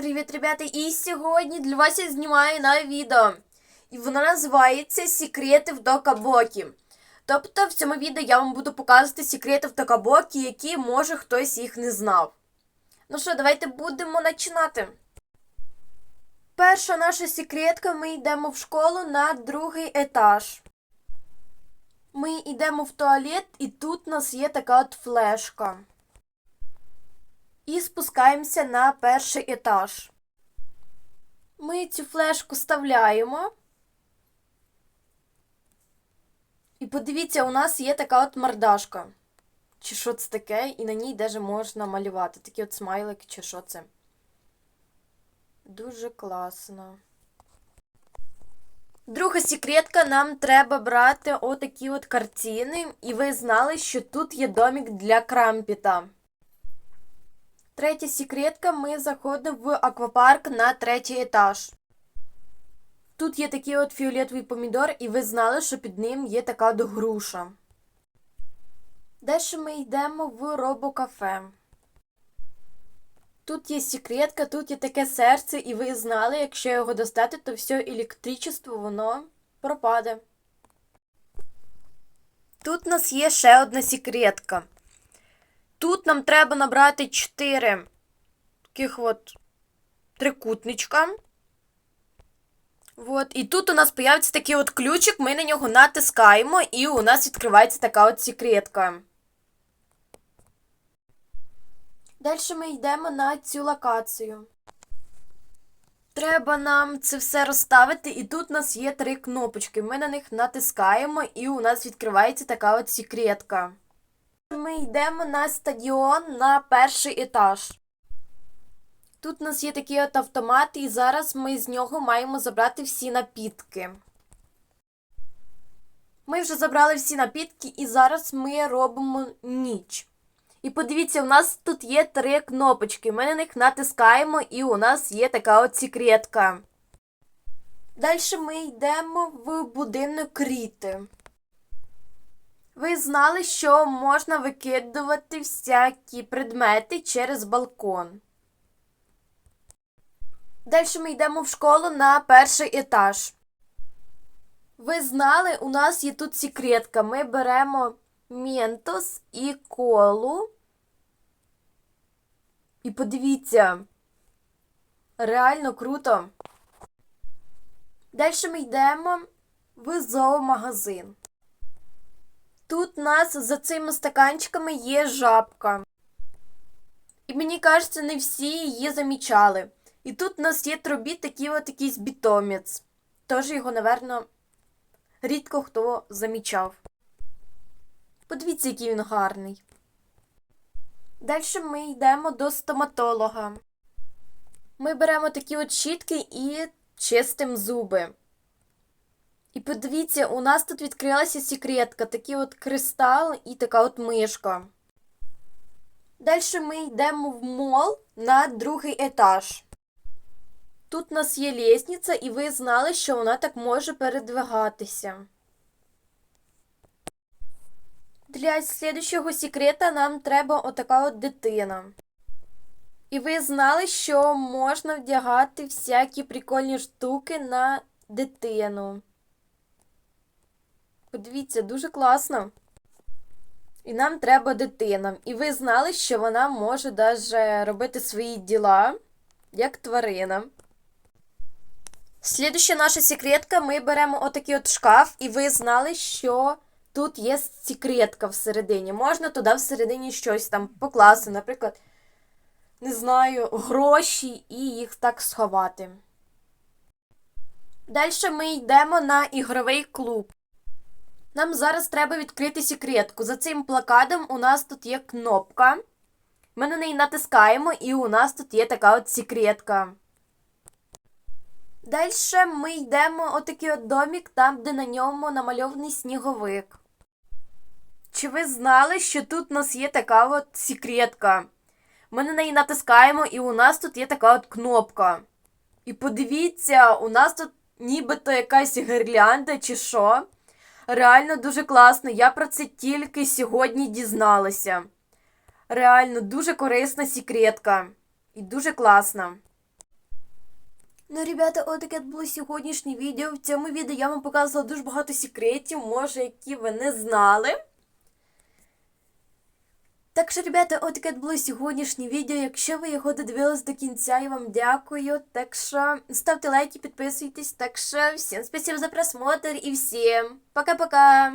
ребята, і сьогодні для вас я знімаю нове відео. І воно називається Секрети в Докабокі. Тобто в цьому відео я вам буду показувати секрети в Докабокі, які може хтось їх не знав. Ну що, давайте будемо починати. Перша наша секретка, ми йдемо в школу на другий етаж. Ми йдемо в туалет, і тут у нас є така от флешка. І спускаємося на перший етаж. Ми цю флешку вставляємо. І подивіться, у нас є така от мордашка. Чи що це таке, і на ній даже можна малювати. Такі от смайлики, чи що це. Дуже класно. Друга секретка, нам треба брати отакі от картини, і ви знали, що тут є домик для крампіта. Третя секретка, ми заходимо в аквапарк на третій етаж. Тут є такий от фіолетовий помідор, і ви знали, що під ним є така от груша. Далі ми йдемо в робокафе. Тут є секретка, тут є таке серце, і ви знали, якщо його достати, то все електричество воно пропаде. Тут у нас є ще одна секретка. Тут нам треба набрати 4 таких от трикутничка. Вот. І тут у нас появиться такий от ключик, ми на нього натискаємо, і у нас відкривається така от секретка. Далі ми йдемо на цю локацію. Треба нам це все розставити, і тут у нас є три кнопочки. Ми на них натискаємо, і у нас відкривається така от секретка. Ми йдемо на стадіон на перший етаж. Тут у нас є такий от автомат, і зараз ми з нього маємо забрати всі напітки. Ми вже забрали всі напітки, і зараз ми робимо ніч. І подивіться, у нас тут є три кнопочки. Ми на них натискаємо, і у нас є така от секретка. Далі ми йдемо в будинок Ріти. Ви знали, що можна викидувати всякі предмети через балкон. Далі ми йдемо в школу на перший етаж. Ви знали, у нас є тут секретка. Ми беремо ментос і колу. І подивіться. Реально круто. Далі ми йдемо в зоомагазин. Тут у нас за цими стаканчиками є жабка. І мені кажеться, не всі її замічали. І тут у нас є трубі такий от якийсь бітомець. Тож його, напевно, рідко хто замічав. Подивіться, який він гарний. Далі ми йдемо до стоматолога. Ми беремо такі от щітки і чистимо зуби. І подивіться, у нас тут відкрилася секретка, такий от кристал і така от мишка. Далі ми йдемо в мол на другий етаж. Тут у нас є лісниця, і ви знали, що вона так може передвигатися. Для слідчого секрета нам треба отака от дитина. І ви знали, що можна вдягати всякі прикольні штуки на дитину. Подивіться, дуже класно. І нам треба дитина. І ви знали, що вона може даже робити свої діла, як тварина. Слідуща наша секретка, ми беремо отакий от шкаф, і ви знали, що тут є секретка всередині. Можна туди всередині щось там покласти, наприклад, не знаю, гроші і їх так сховати. Далі ми йдемо на ігровий клуб. Нам зараз треба відкрити секретку. За цим плакатом у нас тут є кнопка. Ми на неї натискаємо, і у нас тут є така от секретка. Далі ми йдемо отакий от домик, там, де на ньому намальований сніговик. Чи ви знали, що тут у нас є така от секретка? Ми на неї натискаємо, і у нас тут є така от кнопка. І подивіться, у нас тут нібито якась гірлянда чи що. Реально дуже класно. Я про це тільки сьогодні дізналася. Реально дуже корисна секретка. І дуже класна. Ну, ребята, от таке було сьогоднішнє відео. В цьому відео я вам показувала дуже багато секретів, може, які ви не знали. Так що, ребята, от таке було сьогоднішнє відео. Якщо ви його додивились до кінця, я вам дякую. Так що ставте лайки, підписуйтесь. Так що всім спасибо за просмотр і всім пока-пока!